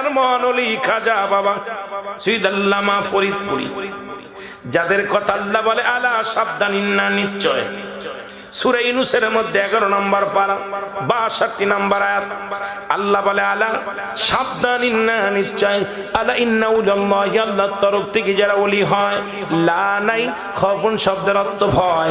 জামানার মহানলি খাজা বাবা। সৈদাল্লামা ফরিদপুরি। যাদের কথা আল্লাহ বলে আলা না নিশ্চয়। সুরে ইনুসের মধ্যে এগারো নম্বর পারা, বাষট্টি নম্বর আয়াত। আল্লাহ বলে, আলা সাবধান ইন্না নিশ্চয়, আলা ইন্না আল্লাহর তরফ থেকে যারা ওলি হয়, লা নাই শব্দের অর্থ ভয়।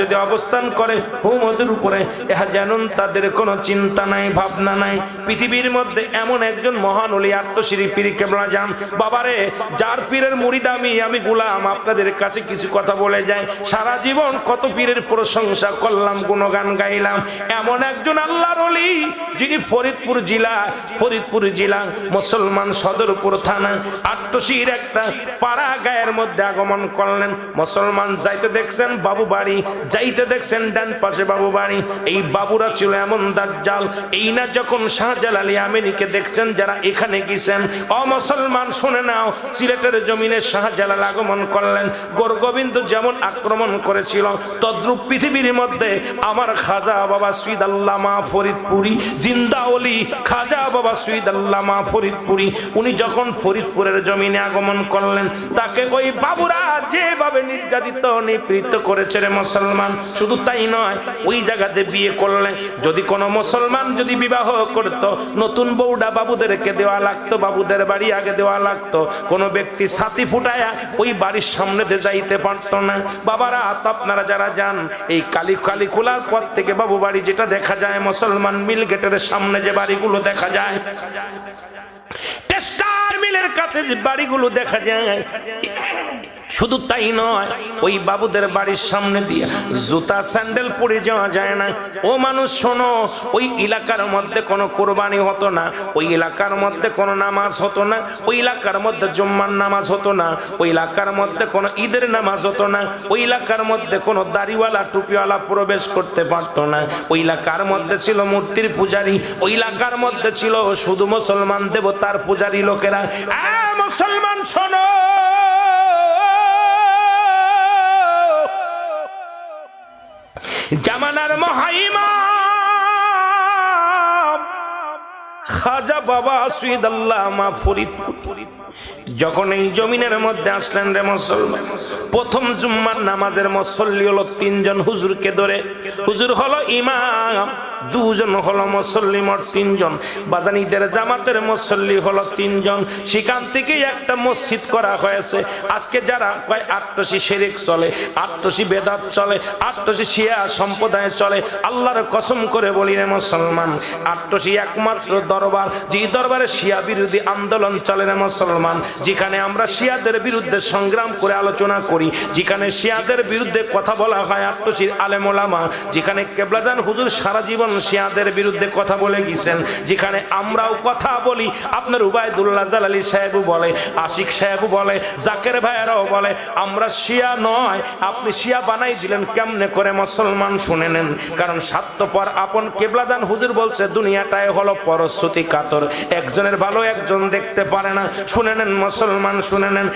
যদি অবস্থান করে হুমদের উপরে ইহা জানুন তাদের কোনো চিন্তা নাই, ভাবনা নাই। পৃথিবীর মধ্যে এমন একজন মহান অলি আত্মশ্রী পীর কেবলা যান বাবারে, যার পীরের মুড়িদ আমি আমি গুলাম, আপনাদের কাছে কিছু কথা বলে যাই। সারা জীবন কত পীরের প্রশংসা করলাম, গুণগান গাইলাম। এমন একজন আল্লাহর অলি যিনি ফরিদপুর জেলা ফরিদপুর জেলা মুসলমান সদরপুর থানা, আট্টশির একটা পাড়া গায়ের মধ্যে আগমন করলেন। মুসলমান যাইতে দেখছেন বাবু বাড়ি, যাইতে দেখছেন ডান পাশে বাবু বাড়ি। এই বাবুরা ছিল এমন দাজ্জাল। এই না যখন শাহজালালি আমেরিকে দেখছেন, যারা এখানে গেছেন অমুসলমান শুনে নাও, সিলেটের জমিনে শাহজালাল আগমন করলেন। গোরগোবিন্দ যেমন আক্রমণ করেছিল, তদ্রুপ পৃথিবীর মধ্যে আমার খাজা বাবা সুইদ আল্লামা ফরিদপুরি, জিন্দা অলি খাজা বাবা সুইদ আল্লামা ফরিদপুরি, উনি যখন ফরিদপুরের জমিনে আগমন করলেন, তাকে ওই বাবুরা যেভাবে নির্যাতিত, নিপীড়িত করেছে রে মুসলমান, শুধু তাই নয়, ওই জায়গাতে বিয়ে করলেন। যদি কোনো মুসলমান যদি বিবাহ করত, নতুন বউডা বাবুদেরকে দেওয়া লাগতো, বাবুদের বাড়ি আগে দেওয়া লাগতো, কোনো ব্যক্তি ছাতি ফুটায়া ওই বাড়ির সামনে দিয়ে যাইতে পারতো না। বাবারা আপনারা যারা যান, এই কালী কালী খোলার পর থেকে বাবু বাড়ি যেটা দেখা যায়, মুসলমান মিল গেটের সামনে যে বাড়িগুলো দেখা যায়। টেস্টার মিলের কাছে যে বাড়িগুলো দেখা যায়। শুধু তাই নয়, ওই বাবুদের বাড়ির সামনে দিয়ে জুতা, স্যান্ডেল পরে যাওয়া যায় না। ও মানুষ, শোনো, ওই এলাকার মধ্যে কোনো কোরবানি হতো না, ওই এলাকার মধ্যে কোনো নামাজ হতো না, ওই এলাকার মধ্যে জুম্মার নামাজ হতো না, ওই এলাকার মধ্যে কোনো ঈদের নামাজ হতো না, ওই এলাকার মধ্যে কোনো দাড়িওয়ালা, টুপিওয়ালা প্রবেশ করতে পারতো না। ওই এলাকার মধ্যে ছিল মূর্তির পূজারী, ওই এলাকার মধ্যে ছিল শুধু মুসলমান দেবতার পূজারী লোকেরা। মুসলমান, শোনো! জামানার মহাইমা খাজা বাবা সুইদ আল্লামা ফরিদ। যখন এই জমিনের মধ্যে আসলেন রে মুসলমান, প্রথম জুম্মার নামাজের মুসল্লি হলো তিনজন হুজুরকে ধরে। হুজুর হলো ইমাম, দুজন হলো মুসল্লি, মোট তিনজন। বাদানীদের জামাতের মুসল্লি হলো তিনজন। সেখান থেকে একটা মসজিদ করা হয়েছে। আজকে যারা কয় আটটসি শেরেক চলে আটটসি বেদাত চলে আটটসি শিয়া সম্প্রদায় চলে, আল্লাহর কসম করে বলি রে মুসলমান আটটসি একমাত্র দরবার যে দরবারে শিয়া বিরোধী আন্দোলন চলে রে মুসলমান, যেখানে আমরা শিয়াদের বিরুদ্ধে সংগ্রাম করে আলোচনা করি, যেখানে শিয়াদের বিরুদ্ধে কথা বলা হয় আটটসির আলেমোলামা যেখানে কেবলাজান হুজুর সারা জীবন শিয়াদের বিরুদ্ধে কথা বলে গেছেন, যেখানে আমরাও কথা বলি, আপনার উবায়দুল্লাহ জালালি সাহেবও বলে, আশিক সাহেবও বলে, জাকের ভাইয়েরাও বলে, আমরা শিয়া নয়, আপনি শিয়া বানাই দিলেন, কেমনে করে মুসলমান শুনে নেন? কারণ স্বার্থপর আপন কেবলাদান হুজুর বলছে দুনিয়াটায় হলো পরশ্রুতি। কাতর। একজনের ভালো একজন দেখতে পারে না। শুনে নেন মুসলমান, শুনে নেন।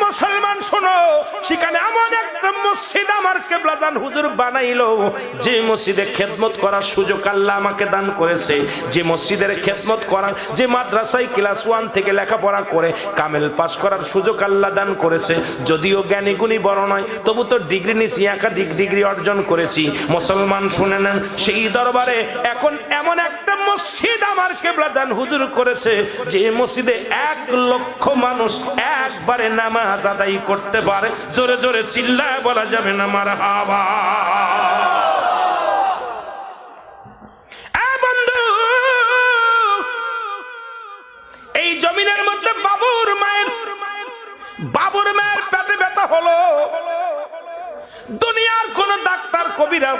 মুসলমান, শোনো। সেখানে এমন একটা মসজিদ আমার কেবলাদান হুজুর বানাইলো। যে মসজিদে খেদমত করার সুযোগ আল্লাহ আমাকে দান করেছে। যে মসজিদের খেদমত করার যে মাদ্রাসায় ক্লাস ওয়ান থেকে লেখাপড়া করে, কামেল পাস করার সুযোগ আল্লাহ দান করেছে। যদিও জ্ঞানী গুণী বড় নয়, তবু তো ডিগ্রি নিছি একাধিক ডিগ্রি অর্জন করেছি। মুসলমান, শুনে নেন। সেই দরবারে এখন এমন একটা মসজিদ আমার কেবলাদান হুজুর করেছে। যে মসজিদে এক লক্ষ মানুষ একবারে নামাজ আদায় করতে পারে, জোরে জোরে চিল্লায় বলা যাবে না মার হাবা। এই জমিনের মধ্যে বাবুর মায়ের বাবুর মায়ের পেটে ব্যথা হলো। দুনিয়ার কোন ডাক্তার কবিরা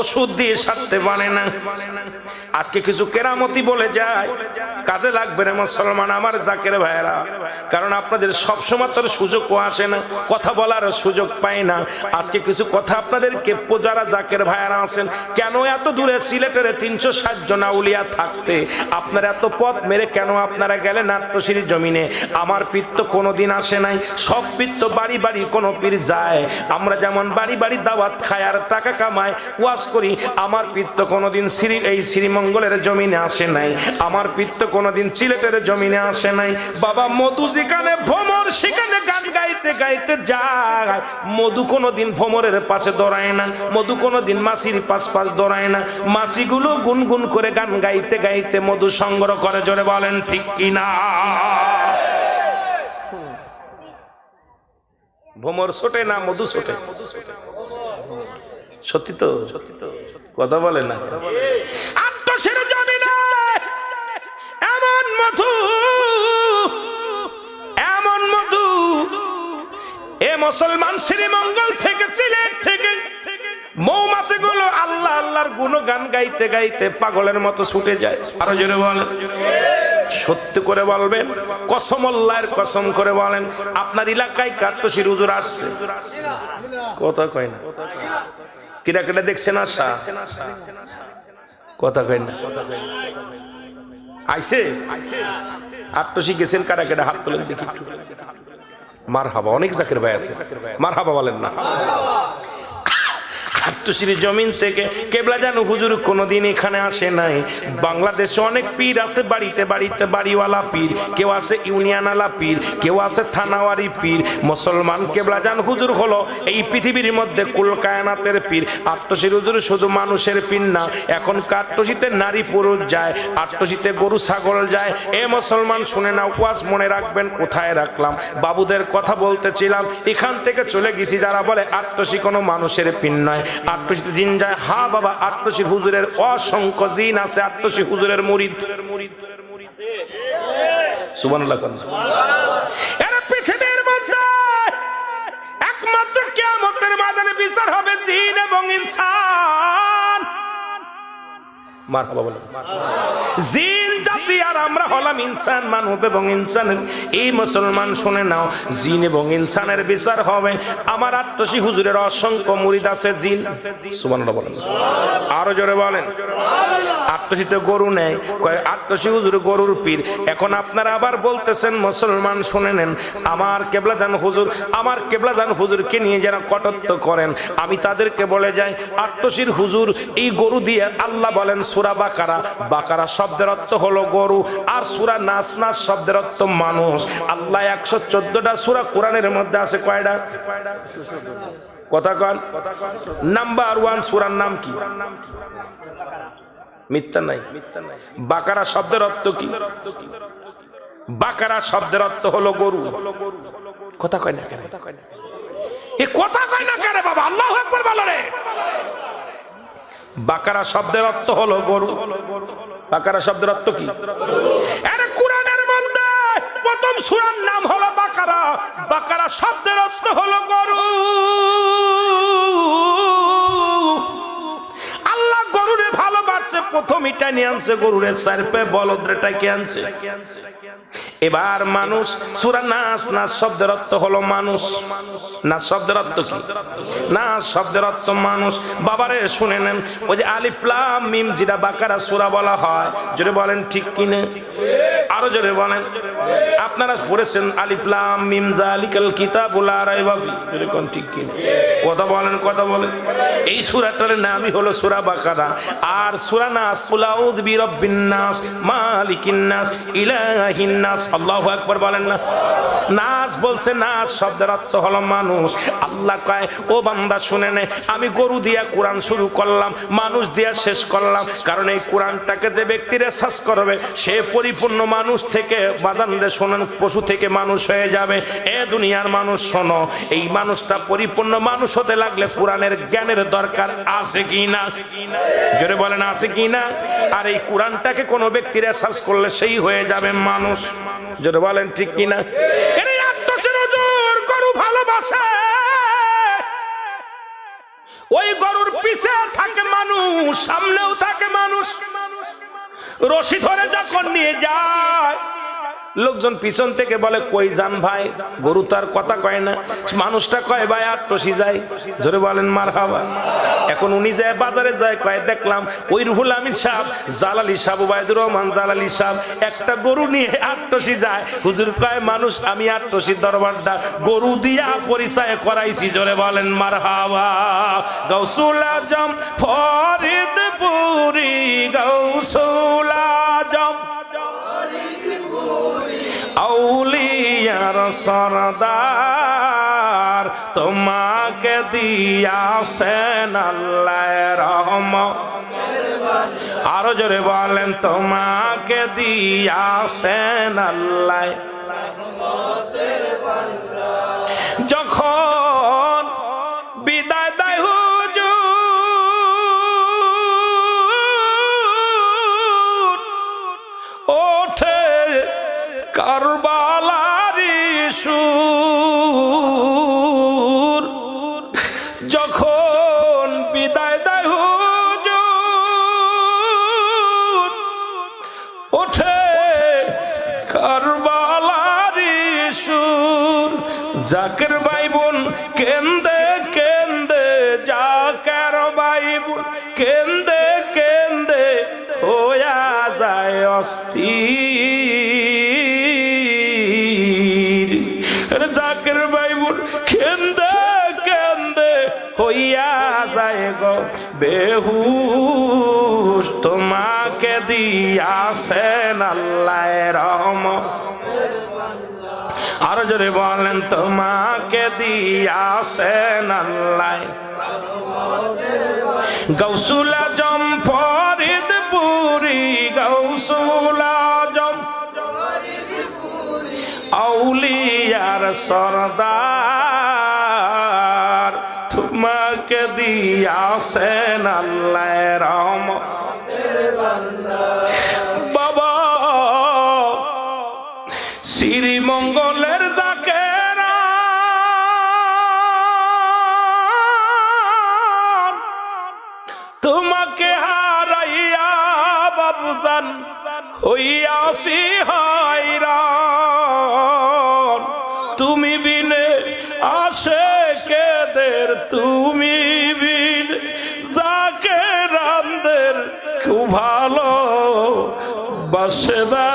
ওষুধ দিয়ে সারতে পারে না। আজকে কিছু কেরামতি বলে যায়, কাজে লাগবে রে মুসলমান আমার জাকের ভাইরা কারণ আপনাদের সবসময় তোর সুযোগও আসে না, কথা বলার সুযোগ পায় না। আজকে কিছু কথা আপনাদেরকে যারা জাকের ভাইরা আছেন, কেন এত দূরে সিলেটের তিনশো ষাট জন আউলিয়া থাকতে? আপনার এত পথ মেরে কেন আপনারা গেলেন নাট্যশ্রীর জমিনে? আমার পিত্ত কোনোদিন আসে নাই, সব পিত্ত বাড়ি বাড়ি কোনো পীর যায়। আমরা যেমন বাড়ি বাড়ি দাওয়াত খায় আর টাকা কামায়, ওয়াজ করি, আমার পিত্ত কোনোদিন শ্রী এই শ্রীমঙ্গলের জমিনে আসে নাই। আমার পিত্ত কোনোদিন সিলেটের জমিনে আসে নাই। বাবা মধু যেখানে ভ্রমর, সেখানে গান গাইতে গাইতে যায়। মধু কোনোদিন ভ্রমরের পাশে দৌড়ায় না। মধু কোনোদিন মাছির পাশ পাশ দৌড়ায় না। মাছিগুলো গুনগুন করে গান গাইতে গাইতে মধু সংগ্রহ করে, জোরে বলেন, ঠিক কিনা? ভ্রমর ছোটে না মধু ছোটে? সত্যি তো? সত্যি তো কথা বলে না এমন মধু এমন মধু এ মুসলমান শ্রীমঙ্গল থেকে সিলেট থেকে মৌমাছি গুলো আল্লাহ আল্লাহর গুণগান গাইতে গাইতে পাগলের মতো ছুটে যায়। আরও জোরে বলেন সত্য করে বলবেন, কসম আল্লাহর কসম করে বলেন, আপনার এলাকায় কাট্টসির হুজুর আসছে। কথা কয় না। কিরা কেটে দেখছেন আশা? কথা কয় না। আইসে? আট্টসি গেছেন কারা কেটে হাত তোলেন দেখি মার হাবা অনেক জাকের ভাই আছে। মার হাবা বলেন না। আট্টসির জমিন থেকে কেবলা যেন হুজুর কোনোদিন এখানে আসে নাই। বাংলাদেশে অনেক পীর আছে, বাড়িতে বাড়িতে বাড়িওয়ালা পীর, কেউ আছে ইউনিয়নওয়ালা পীর, কেউ আছে থানাওয়ারি পীর। মুসলমান কেবলা যান হুজুর হলো, এই পৃথিবীর মধ্যে কুলকায়নাতের পীর। আট্টসির হুজুর শুধু মানুষের পীর না এখন আট্টসিতে নারী পুরুষ যায় আট্টসিতে গরু, ছাগল যায়। এ মুসলমান, শুনে না ওয়াজ মনে রাখবেন, কোথায় রাখলাম? বাবুদের কথা বলতেছিলাম, এখান থেকে চলে গেছি, যারা বলে আট্টসি কোনো মানুষের পীর নয়। আট্টসিতে জিন যায় হা বাবা আট্টসি হুজুরের অসংখ্য জিন আছে আট্টসি হুজুরের মুরিদ। একমাত্র কিয়ামতের ময়দানে হবে জিন এবং জিন আমরা হলাম ইনসান মানব এবং ইনসানের এই মুসলমান শুনে নাও, জিন এবং ইনসানের বিচার হবে। আমার আত্মসী হুজুরের অসংখ্য মুরিদ আছে জিন। সুবহানাল্লাহ বলেন। আরও জোরে বলেন। আত্মসীতে গরু নেয় আত্মসী হুজুর গরুর পীর। এখন আপনারা আবার বলতেছেন, মুসলমান শুনে নেন, আমার কেবলাদান হুজুর, আমার কেবলাদান হুজুরকে নিয়ে যারা কটত্ব করেন, আমি তাদেরকে বলে যাই, আত্মসীর হুজুর, এই গরু দিয়ে আল্লাহ বলেন, সুরা বাকারা। বাকারা শব্দের অর্থ হলো গরু। আর সুরা নাচ নাচ শব্দের অর্থ মানুষ। আল্লাহ একশো চোদ্দটা সুরা কোরআনের মধ্যে আছে, কয়টা? কথা কন। নাম্বার ওয়ান সুরার নাম কি? মিথ্যা নাই। বাকারা শব্দের অর্থ কি? বাকারা শব্দের অর্থ হলো গরু। কথা কয় না কেন? কথা কয় না কেন বাবা? আল্লাহ একবার বলো রে। বাকারা শব্দের অর্থ হলো গরু। বাকারা শব্দের অর্থ কি? প্রথম সূরার নাম হলো বাকারা। বাকারা শব্দের অর্থ হলো গরু। আল্লাহ গরুরে ভালোবাসছে, প্রথম এটা নিয়ে আনছে, গরুরে চার পে বলদ্রেটা কে আনছে। এবার মানুষ, সুরা নাচ না শব্দের অর্থ হলো মানুষ। না শব্দের অর্থ কি? না শব্দের অর্থ মানুষ। বাবারে শুনে নেন, ওই যে আলিফলাম মিম, যেটা বাকারা সুরা বলা হয়, যদি বলেন ঠিক কিনে? আরও জোরে বলেন। আপনারা পড়েছেন আলিফলাম মিম জালিকাল কিতাবুল ফি। ঠিক কিনে কথা বলেন কথা বলেন। এই সূরাটার নামই হলো সূরা বাকারা। আর সূরা নাস কুলাউদ বিরাব্বিন নাস, মালিকিন নাস, ইলাহিন নাস। আল্লাহু আকবার বলেন না। নাচ বলছে নাচ শব্দের অর্থ হলো মানুষ। আল্লাহ কয়, ও বান্দা, শুনে নে। আমি গরু দিয়া কোরআন শুরু করলাম, মানুষ দিয়া শেষ করলাম। কারণ এই কোরআনটাকে যে ব্যক্তিরা শ্বাস করবে, সে পরিপূর্ণ মানুষ থেকে বাদানরে শোনেন পশু থেকে মানুষ হয়ে যাবে। এ দুনিয়ার মানুষ, শোনো, এই মানুষটা পরিপূর্ণ মানুষ হতে লাগলে কোরআনের জ্ঞানের দরকার আছে কি না? জোরে বলেন, আছে কি না? আর এই কোরআনটাকে কোনো ব্যক্তির এসাস করলে সেই হয়ে যাবে মানুষ। জোরে বলেন, ঠিক কি না? এরে আত্মসের হুজুর, গরু ভালোবাসে। ওই গরুর পিছে থাকে মানুষ, সামনেও থাকে মানুষ। রশি ধরে যখন নিয়ে যায় লোকজন পিছন থেকে বলে, কই যান ভাই? গরু তার কথা কয় না। মানুষটা কয়, ভাই আটটসি যায় জোরে বলেন মার হাবা এখন উনি যায় বাজারে যায়, কয়, দেখলাম ওই রুহুল আমিন সাহ জালালি সাহ ওবায়দুর রহমান জালালি সাহ একটা গরু নিয়ে আটটসি যায়। হুজুর কয়, মানুষ, আমি আটটসির দরবারটা গরু দিয়া পরিচয় করাইছি। জোরে বলেন মার হাবা গৌসুল আজম, ফরিদপুরি গৌসুল আউলিয়ার সরদার, তোমাকে দিয়াছেন আল্লাহ রহম আরও জোরে বলেন, তোমাকে দিয়াছেন আল্লাহ যখন বিদায় দেয় হুজুর, ওঠে কারবালারি সুর বেহুশ, তোমাকে দিয়াছেন আল্লাহ রহম। আরও জোরে বলেন, তোমাকে দিয়াছেন আল্লাহ গৌসুল আজম, ফরিদপুরি, গৌসুল আজম। আউলিয়ার সরদার তোমাকে দিয়াছেন আল্লাহ রাম বাবা, শ্রীমঙ্গলের জাকেরা। তোমাকে হারাইয়া বাবুজান হইয়াছি হাইরান তুমি বিনে আসে কেদের তুমি না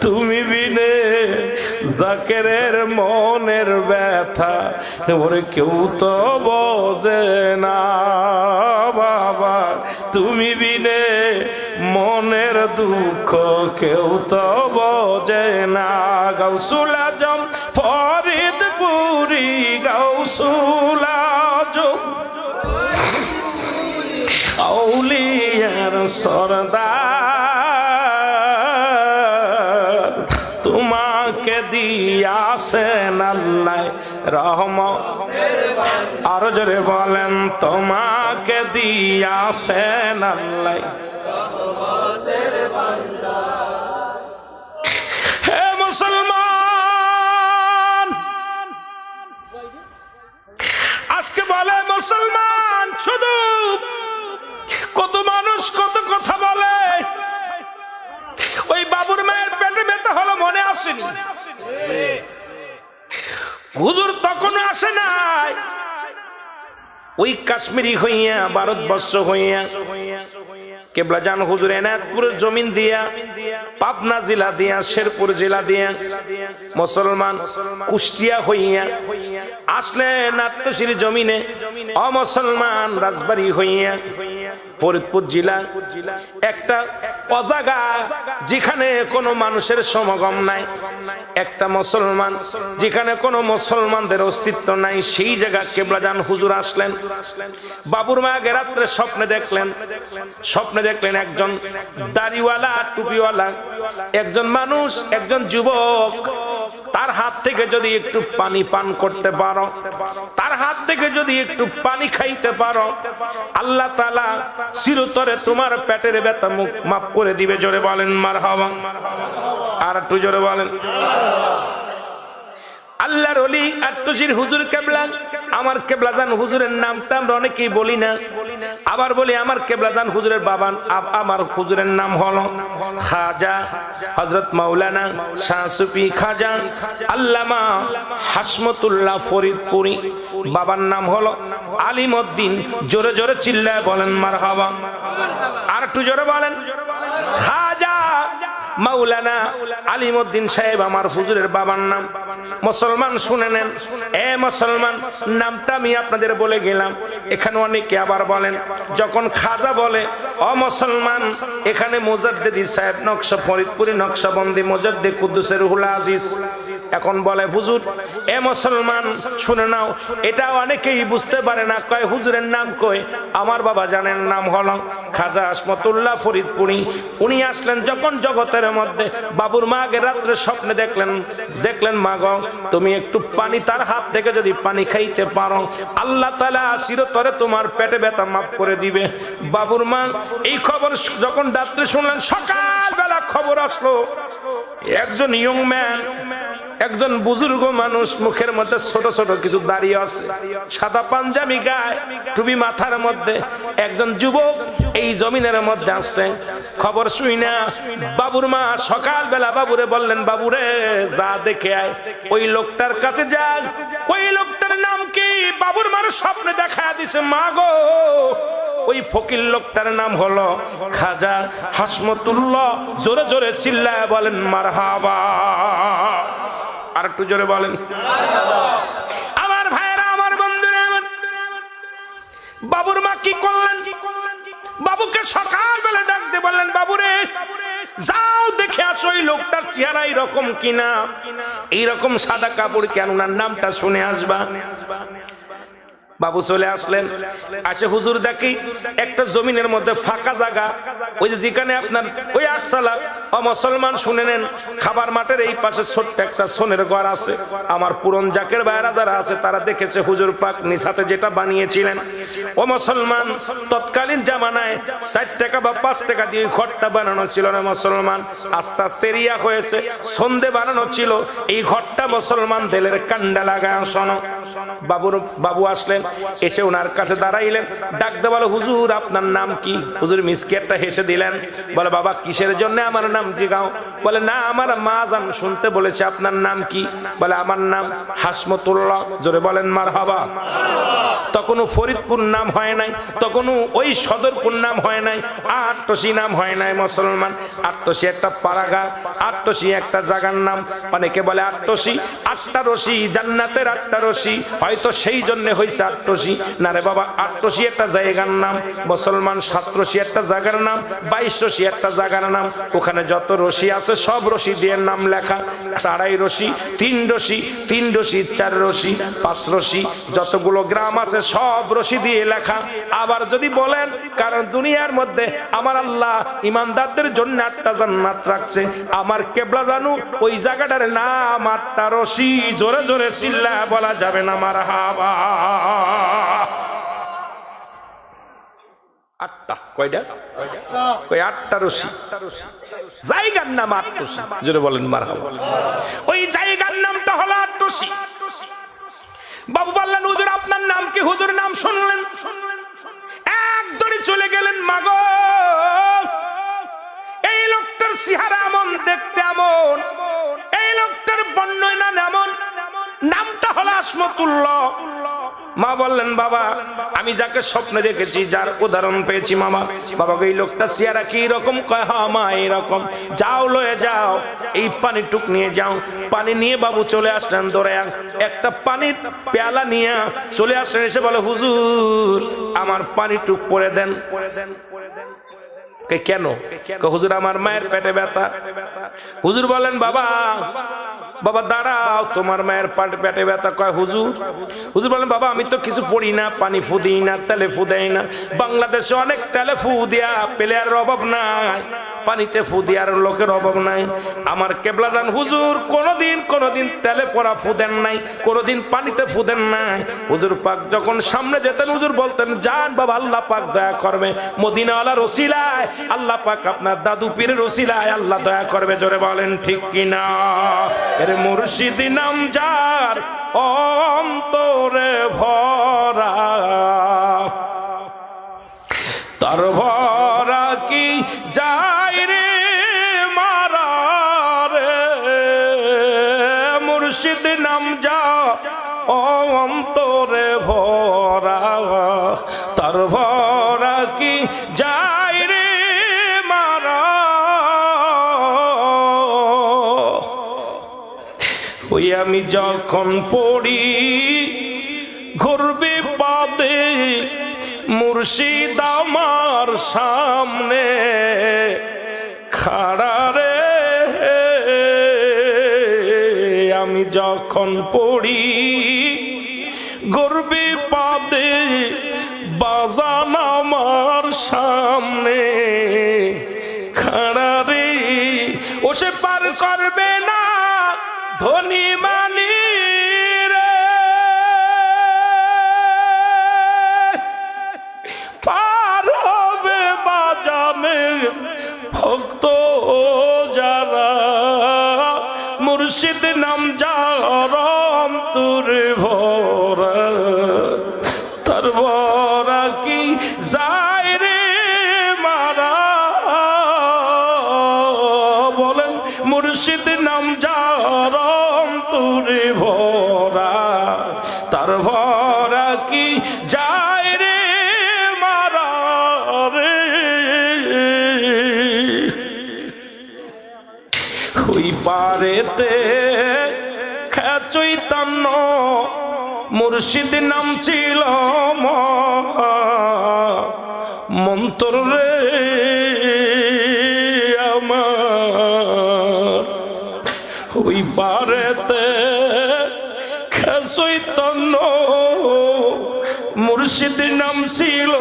তুমি বিনে জাকেরের মনের ব্যথা ওরে কেউ তো বোঝে না। বাবা, তুমি বিনে মনের দুঃখ কেউ তো বোঝে না। গৌসুল আজম, ফরিদপুরি গৌসুল সরদার। তোমাকে দিয়াছেন আল্লাহ রহম আরও জোরে বলেন, তোমাকে দিয়াছেন আল্লাহ। হে মুসলমান, আজকে বলে মুসলমান, শুধু ওই বাবুর মায়ের পেটে ব্যথা হলো, মনে আসেনি। হুজুর তখন আসে নাই। ওই কাশ্মীরি হইয়া, ভারতবর্ষ হইয়া কেবলা জান হুজুর এনায়তপুরের জমিন দিয়া, পাবনা জেলা দিয়া, শেরপুর জেলা দিয়া, মুসলমান কুষ্টিয়া হইয়া আসলে নাট্যশির জমিনে। অমুসলমান রাজবাড়ি হইয়া ফরিদপুর জেলা। একটা অজাগা, যেখানে কোনো মানুষের সমাগম নাই। একটা মুসলমান, যেখানে কোনো মুসলমানদের অস্তিত্ব নাই, সেই জায়গা কেবলাজান হুজুর আসলেন। বাবুর মা রাত্রে স্বপ্নে দেখলেন। স্বপ্নে দেখলেন একজন দাড়িওয়ালা, টুপিওয়ালা, একজন মানুষ, একজন যুবক। তার হাত থেকে যদি একটু পানি পান করতে পারো, তার হাত থেকে যদি একটু পানি খাইতে পারো, আল্লাহ তালা চিরতরে তোমার পেটের ব্যথা মুখ মাফ করে দিবে, জোরে বলেন মার হওয়া আর একটু জোরে বলেন। আল্লাহর আট্টসির হুজুর কেবলা, আমার কেবলাদান হুজুরের নামটা আমরা অনেকেই বলি না। আবার বলি, আমার কেবলাদান হুজুরের বাবান আমার হুজুরের নাম খাজা হজরত মাওলানা শাহ সুফি খাজা, আল্লামা হাসমতুল্লাহ ফরিদপুরি। বাবার নাম হলো আলিমউদ্দিন। জোরে জোরে চিল্লায় বলেন মার হাবা আর একটু জোরে বলেন। মাওলানা আলিমুদ্দিন সাহেব, আমার হুজুরের বাবার নাম। মুসলমান, শুনে নেন। এ মুসলমান, নামটা আমি আপনাদের বলে গেলাম। এখানে অনেকে আবার বলেন, যখন খাজা বলে, অ মুসলমান, এখানে মোজাদ্দেদি সাহেব নকশা ফরিদপুরি নকশাবন্দি মোজাদ্দে কুদ্দুসের হুলা আজিজ। এখন বলে, হুজুর, এ মুসলমান, শুনে নাও, এটা অনেকেই বুঝতে পারে না, কয়, হুজুরের নাম কয় আমার বাবা জানেন, নাম হলো খাজা আসমতুল্লাহ ফরিদপুরি উনি আসলেন যখন জগতের মধ্যে। বাবুর মা আগে রাত্রে স্বপ্নে দেখলেন দেখলেন, মা গ, তুমি একটু পানি তার হাত থেকে যদি পানি খাইতে পারো, আল্লাহ তালা চিরতরে তোমার পেটে ব্যথা মাফ করে দিবে। বাবুর মা এই খবর যখন রাত্রে শুনলেন, সকালবেলা খবর আসলো। একজন ইয়ং ম্যান একজন বুজুর্গ মানুষ, মুখের মধ্যে ছোট ছোট কিছু দাঁড়িয়ে আছে। সাদা পাঞ্জাবি গায়ে টুপি মাথার মধ্যে একজন যুবক এই জমিনের মধ্যে আসছে খবর শুই না। বাবুর মা সকালবেলা বাবুরে বললেন, বাবুরে, যা দেখে আয়। ওই লোকটার কাছে যাক। ওই লোকটার নাম কি? বাবুর মার স্বপ্নে দেখা দিছে, মা গো ওই ফকির লোকটার নাম হলো খাজা হাসমতুল্লাহ। জোরে জোরে চিল্লায় বলেন, মারহাবা। আর একটু জোরে বলেন, আমার ভাইয়েরা, আমার বন্ধুরা বাবুর মা কি করলেন? বাবুকে সকালবেলা ডাকতে বললেন, বাবুরে, যাও দেখে আসো ওই লোকটার চেহারা এইরকম কিনা? এইরকম সাদা কাপড় কেন নামটা শুনে আসবা। বাবু চলে আসলেন। আসে হুজুর দেখি একটা জমিনের মধ্যে ফাঁকা জায়গা। ওই যে যেখানে আপনার ওই আটসালা ও মুসলমান শুনে নেন, খাবার মাঠের এই পাশে ছোট্ট একটা সোনের ঘর আছে। আমার পুরন জাকের বাইরা যারা আছে, তারা দেখেছে হুজুর পাক নিছাতে যেটা বানিয়েছিলেন। ও মুসলমান, তৎকালীন জামানায় ষাট টাকা বা পাঁচ টাকা দিয়ে ঘরটা বানানো ছিল না মুসলমান। আস্তে আস্তে রিয়া হয়েছে, সন্ধে বানানো ছিল। এই ঘরটা মুসলমান দেলের কান্ডা লাগায় শোনো বাবুর বাবু আসলেন এসে ওনার কাছে দাঁড়াইলেন। ডাকতে বলো হুজুর, আপনার নাম কি? হুজুর মিসকে একটা হেসে দিলেন। বলে, বাবা, কিসের জন্য আমার নাম জিগাও? বলে, না, আমার মা যান শুনতে বলেছে, আপনার নাম কি? বলে, আমার নাম হাসমতুল্লাহ। জোরে বলেন মার হবা তখনও ফরিদপুর নাম হয় নাই, তখনও ওই সদরপুর নাম হয় নাই, আটটসি নাম হয় নাই মুসলমান। আটটসি একটা পাড়াগা আটটসি একটা জাগার নাম। অনেকে বলে আটটসি, আটটা রশি, জান্নাতের আটটা রশি। হয়তো সেই জন্য হয়েছে আটটসি না রে বাবা আটটসি একটা জায়গার নাম, মুসলমান সাতরশি একটা জায়গার নাম বাইশরশি একটা জায়গার নাম, ওখানে যত রশি আছে সব রশি দিয়ে নাম লেখা, আড়াই রশি, তিন রশি তিন রশি, চার রশি, পাঁচ রশি, যতগুলো গ্রাম আছে সব রশি দিয়ে লেখা। আবার যদি বলেন, কারণ দুনিয়ার মধ্যে আমার আল্লাহ ইমানদারদের জন্য আটটা জান্নাত রাখছে, আমার কেবলা জানু ওই জায়গাটার নাম আটটা রশি, জোরে জোরে চিল্লা বলা যাবে না আমার হাবা আটটা। কয়টা? ওই আটটা রশি? জায়গার নাম আটটসি জোরে বলেন মার ওই জায়গার নামটা হলো আটটসি বাবু বললেন হুজুর আপনার নাম কি? হুজুর নাম শুনলেন? এক চলে গেলেন মাগ এই লোকটার চেহারা এমন দেখতে এমন। এই লোকটার বর্ণনা এমন। নামটা হলো আসমতুল্লাহ। মা বললেন, বাবা, আমি যাকে স্বপ্নে দেখেছি, যার উদাহরণ পেয়েছি মামা। বাবা এই লোকটা চেহারা কি রকম? কয় হা মা এরকম যাও, লয়ে যাও। এই পানি টুক নিয়ে যাও। পানি নিয়ে বাবু চলে আসলেন দৌড়ে একটা পানির পেয়ালা নিয়ে চলে আসলেন, এসে বলে, হুজুর, আমার পানি টুক পরে দেন। পরে দেন পরে দেন কেন হুজুর, আমার মায়ের পেটে ব্যথা। হুজুর বলেন, বাবা বাবা, দাঁড়াও, তোমার মায়ের পাট পেটে ব্যথা কয়, হুজুর? হুজুর বলেন, বাবা, আমি তো কিছু পড়ি না, পানি ফু দিই না, তেলে ফু দেই না। বাংলাদেশে অনেক তেলে ফু দিয়া প্লেয়ারের অভাব নাই। পানিতে ফু দেওয়ার লোকের অভাব নাই। আমার কেবলাদান হুজুর কোনোদিন কোনোদিন তেলে পড়া ফু দেন নাই, কোনোদিন পানিতে ফু দেন নাই। হুজুর পাক যখন সামনে যেতেন, হুজুর বলতেন, যান বাবা, আল্লাহ পাক দয়া করবে। মদিনাওয়ালা রসিলায় আল্লাহ পাক আপনার দাদু পীরের রসিলায় আল্লাহ দয়া করবে। জোরে বলেন, ঠিক কিনা এর মুর্শিদ নাম যার অন্তরে ভরা। তার ভরা কি যাই মুর্শিদ নাম যা অন্তরে ভরা। তার ভরা কি যাই রে মারা? ওই আমি যখন পড়ি, ঘুরবে পাদে মুর্শিদ আমার সামনে। যখন পড়ি, গর্বে পাদে বাজান আমার সামনে। খাড়া রে, ও সে পার করবে না ধনী মানি পার হবে বাজানে ভক্ত যারা। মুর্শিদ নাম যারম তুর ভরা চৈতন্য মুর্শিদ নাম ছিল মন্তর রে আমার। ওই পারেতে চৈতন্য মুর্শিদ নাম ছিল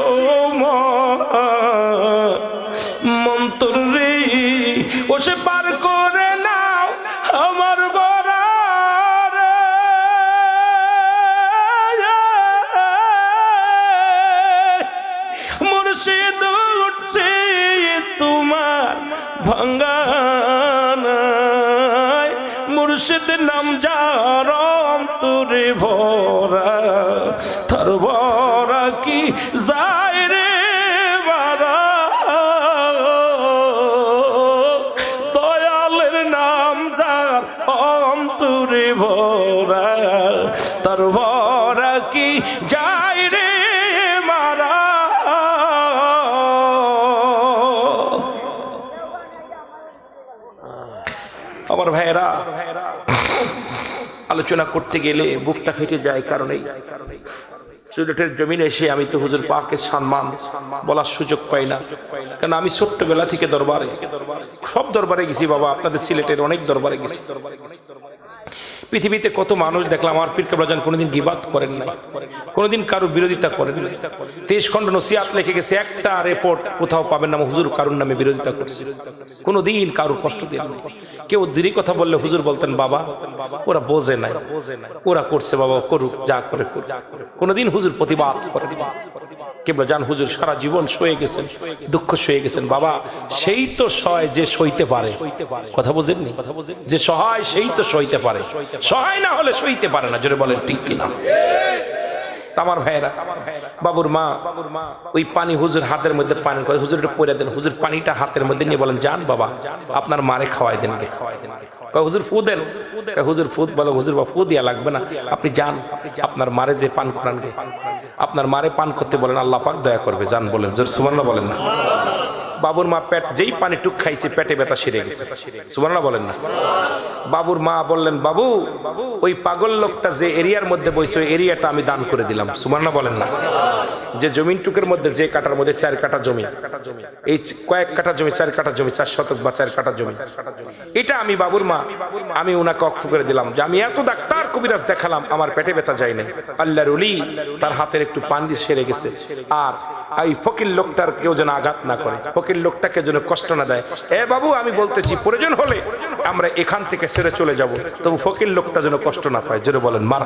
ভরা আলোচনা করতে গেলে বুকটা ফেটে যায় কারণে সিলেটের জমিনে এসে আমি তো হুজুর পাকের সম্মান বলার সুযোগ পাই না। কারণ আমি ছোট্টবেলা থেকে দরবারে, সব দরবারে গেছি বাবা, আপনাদের সিলেটের অনেক দরবারে গেছি। পৃথিবীতে কত মানুষ দেখলাম, আমার পীর কাবলাজান কোনোদিন গিবাদ করেন না কোনোদিন কারও বিরোধিতা করেন না তেইশ খণ্ড নসিয়াত লিখে গেছে, একটা রিপোর্ট কোথাও পাবেন না হুজুর কারুর নামে বিরোধিতা করছে। কোনোদিন কারোর কষ্ট দিয়ে কেউ দিরি কথা বললে হুজুর বলতেন, বাবা, ওরা বোঝে নাই, ওরা করছে, বাবা করুক, যা করে। কোনোদিন হুজুর প্রতিবাদ করে কেবল জান, হুজুর সারা জীবন সয়ে গেছেন, দুঃখ সয়ে গেছেন। বাবা, সেই তো সয় যে সইতে পারে। কথা বোঝেননি? যে সহায়, সেই তো সইতে পারে। সহায় না হলে সইতে পারে না, জোরে বলেন, ঠিক কিনা? আমার ভাইয়েরা, বাবুর মা বাবুর মা ওই পানি হুজুর হাতের মধ্যে পানি করে, হুজুর পরে দেন, হুজুর পানিটা হাতের মধ্যে নিয়ে বলেন, যান বাবা, আপনার মারে খাওয়াই দেন হুজুর ফু দেন। হুজুর ফু, বলো, হুজুর বা ফু দিয়া লাগবে না। আপনি যান, আপনার মারে যে পান করান আপনার মারে পান করতে বলেন, আল্লাহ পাক দয়া করবে, যান বলেন, জোর সুবর্ণা বলেন না। বাবুর মা পেট যেই পানি টুক খাইছে, পেটে ব্যথা সেরে গেছে। সুবর্ণা বলেন না। বাবুর মা বললেন, বাবু, ওই পাগল লোকটা যে এরিয়ার মধ্যে বইছে, ওই এরিয়াটা আমি দান করে দিলাম। সুবর্ণা বলেন না। যে জমিন টুকের মধ্যে, যে কাটার মধ্যে চার কাটা জমি, এই কয়েক কাটা জমি, চার কাটা জমি, চার শতক বা চার কাটা জমি, এটা আমি বাবুর মা, আমি ওনাকে অক্ষ করে দিলাম যে আমি এত ডাক্তার কবিরাজ দেখালাম, আমার পেটে ব্যথা যায় না আল্লাহর উলি তার হাতের একটু পান দিয়ে সেরে গেছে। আর এই ফকির লোকটার কেউ যেন আঘাত না করে। ফকির লোকটাকে যেন কষ্ট না দেয়। এ বাবু, আমি বলতেছি, প্রয়োজন হলে আমরা এখান থেকে সেরে চলে যাব। তবু ফকির লোকটা যেন কষ্ট না পায়। যেন বলেন মার